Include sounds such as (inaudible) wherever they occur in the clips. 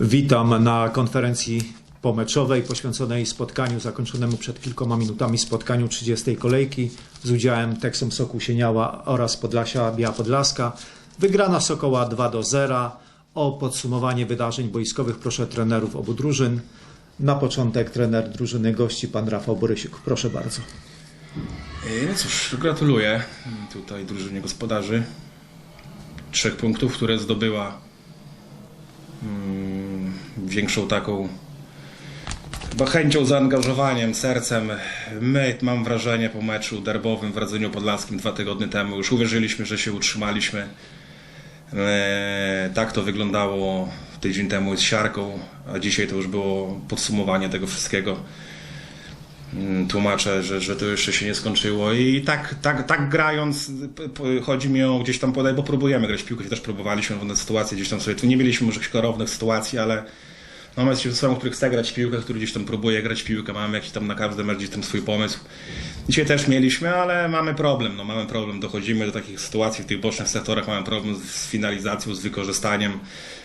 Witam na konferencji pomeczowej poświęconej spotkaniu zakończonemu przed kilkoma minutami spotkaniu 30. kolejki z udziałem Teksem Soku Sieniała oraz Podlasia Biała Podlaska. Wygrana Sokoła 2 do 0. O podsumowanie wydarzeń boiskowych proszę trenerów obu drużyn. Na początek trener drużyny gości pan Rafał Borysiuk. Proszę bardzo. E, No cóż, gratuluję tutaj drużynie gospodarzy. Trzech punktów, które zdobyła mm, większą taką chyba chęcią, zaangażowaniem, sercem. My, mam wrażenie, po meczu derbowym w Radzeniu Podlaskim dwa tygodnie temu już uwierzyliśmy, że się utrzymaliśmy. E, tak to wyglądało tydzień temu z siarką, a dzisiaj to już było podsumowanie tego wszystkiego mm, tłumaczę, że, że to jeszcze się nie skończyło i tak, tak, tak grając chodzi mi o gdzieś tam podaj, bo próbujemy grać w piłkę, też próbowaliśmy w sytuacje gdzieś tam sobie, tu nie mieliśmy może klarownych sytuacji, ale no mamy się osobą, który chce grać w piłkę, który gdzieś tam próbuje grać w piłkę, mamy jakiś tam na każdy mecz gdzieś tam swój pomysł. Dzisiaj też mieliśmy, ale mamy problem, no mamy problem, dochodzimy do takich sytuacji w tych bocznych sektorach, mamy problem z finalizacją, z wykorzystaniem,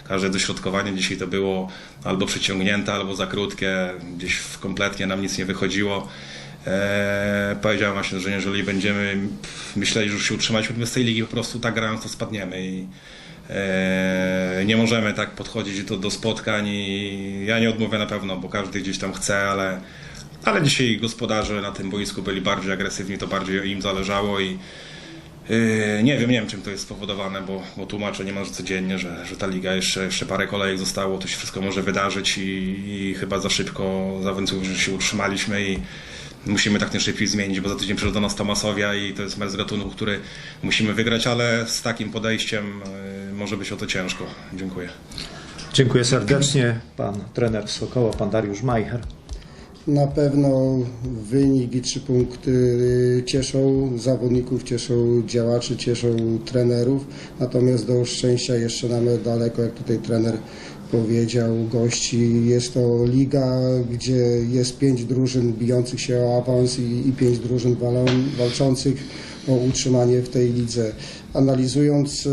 każde dośrodkowanie dzisiaj to było albo przeciągnięte, albo za krótkie, gdzieś kompletnie nam nic nie wychodziło. Eee, powiedziałem właśnie, że jeżeli będziemy myśleli, że już się utrzymaliśmy z tej ligi, po prostu tak grając to spadniemy i eee, nie możemy tak podchodzić do, do spotkań i ja nie odmówię na pewno, bo każdy gdzieś tam chce, ale, ale dzisiaj gospodarze na tym boisku byli bardziej agresywni, to bardziej im zależało i Yy, nie wiem, nie wiem czym to jest spowodowane, bo, bo tłumaczę niemalże codziennie, że, że ta liga jeszcze, jeszcze parę kolejek zostało, to się wszystko może wydarzyć i, i chyba za szybko zawęców, się utrzymaliśmy i musimy tak najszybciej zmienić, bo za tydzień przyjdzie do nas Tomasowia i to jest mecz z gatunku, który musimy wygrać, ale z takim podejściem yy, może być o to ciężko. Dziękuję. Dziękuję serdecznie. Pan trener Sokoła, pan Dariusz Majcher. Na pewno wynik i trzy punkty cieszą zawodników, cieszą działaczy, cieszą trenerów. Natomiast do szczęścia jeszcze mamy daleko, jak tutaj trener powiedział, gości. Jest to liga, gdzie jest pięć drużyn bijących się o awans i, i pięć drużyn walczących o utrzymanie w tej lidze. Analizując e,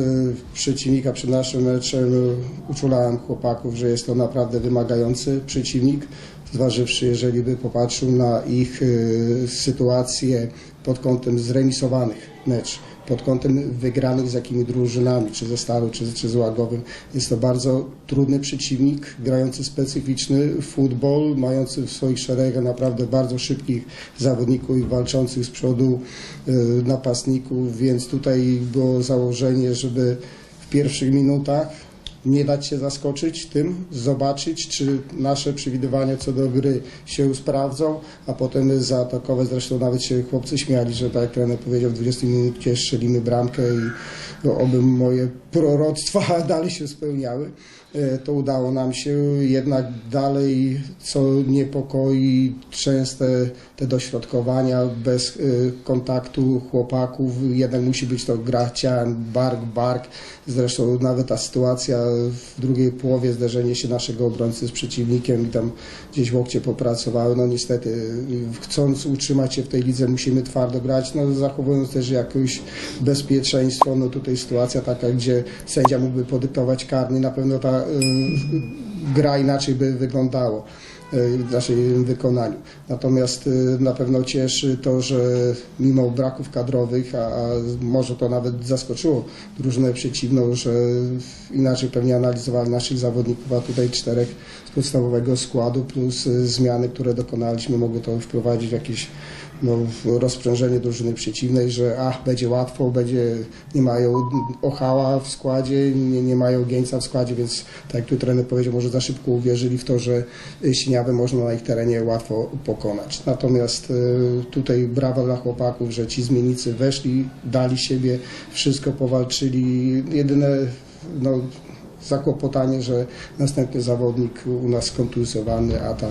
przeciwnika przed naszym meczem, e, uczulałem chłopaków, że jest to naprawdę wymagający przeciwnik zważywszy, jeżeli by popatrzył na ich y, sytuację pod kątem zremisowanych mecz, pod kątem wygranych z jakimi drużynami, czy ze Staru, czy, czy z Łagowym. Jest to bardzo trudny przeciwnik, grający specyficzny futbol, mający w swoich szeregach naprawdę bardzo szybkich zawodników i walczących z przodu y, napastników, więc tutaj było założenie, żeby w pierwszych minutach nie dać się zaskoczyć tym, zobaczyć, czy nasze przewidywania co do gry się sprawdzą, a potem zaatakować. Zresztą nawet się chłopcy śmiali, że tak jak trener powiedział, w 20 minucie strzelimy bramkę i no, oby moje proroctwa (laughs) dalej się spełniały. E, To udało nam się, jednak dalej, co niepokoi, częste te dośrodkowania bez e, kontaktu chłopaków, jednak musi być to gra ciałem, bark, bark. Zresztą nawet ta sytuacja w drugiej połowie, zderzenie się naszego obrońcy z przeciwnikiem i tam gdzieś łokcie popracowały. No niestety, y, chcąc utrzymać się w tej lidze, musimy twardo grać, no zachowując też jakieś bezpieczeństwo. No tutaj sytuacja taka, gdzie sędzia mógłby podyktować karny, na pewno ta gra inaczej by wyglądało. y, w naszym wykonaniu. Natomiast y, na pewno cieszy to, że mimo braków kadrowych, a, a może to nawet zaskoczyło drużynę przeciwną, że inaczej pewnie analizowali naszych zawodników, a tutaj czterech z podstawowego składu plus y, zmiany, które dokonaliśmy, mogły to wprowadzić w jakieś no, w rozprężenie drużyny przeciwnej, że ach, będzie łatwo, będzie, nie mają Ochała w składzie, nie, nie mają Gieńca w składzie, więc tak jak tu trener powiedział, może za szybko uwierzyli w to, że Siniawę można na ich terenie łatwo pokonać. Natomiast y, tutaj brawa dla chłopaków, że ci zmiennicy weszli, dali siebie, wszystko powalczyli. Jedyne no, zakłopotanie, że następny zawodnik u nas skontuzjowany, a ta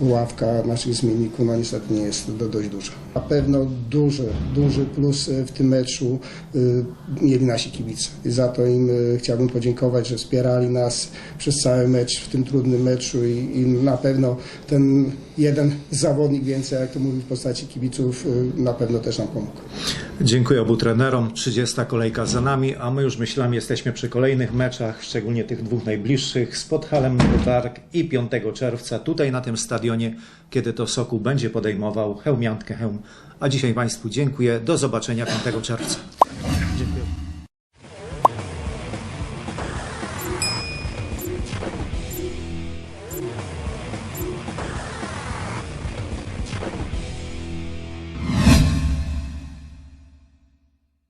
ławka naszych zmienników no niestety nie jest do, dość duża. Na pewno duży, duży plus y, w tym meczu y, mieli nasi kibice. Za to im y, chciałbym podziękować, że wspierali nas przez cały mecz w tym trudnym meczu i, i na pewno ten jeden zawodnik więcej, jak to mówi w postaci kibiców, na pewno też nam pomógł. Dziękuję obu trenerom. 30 kolejka za nami, a my już myślami jesteśmy przy kolejnych meczach, szczególnie tych dwóch najbliższych z Podhalem Targ i 5 czerwca tutaj na tym stadionie, kiedy to Sokół będzie podejmował Chełmiantkę Chełm. A dzisiaj Państwu dziękuję. Do zobaczenia 5 czerwca.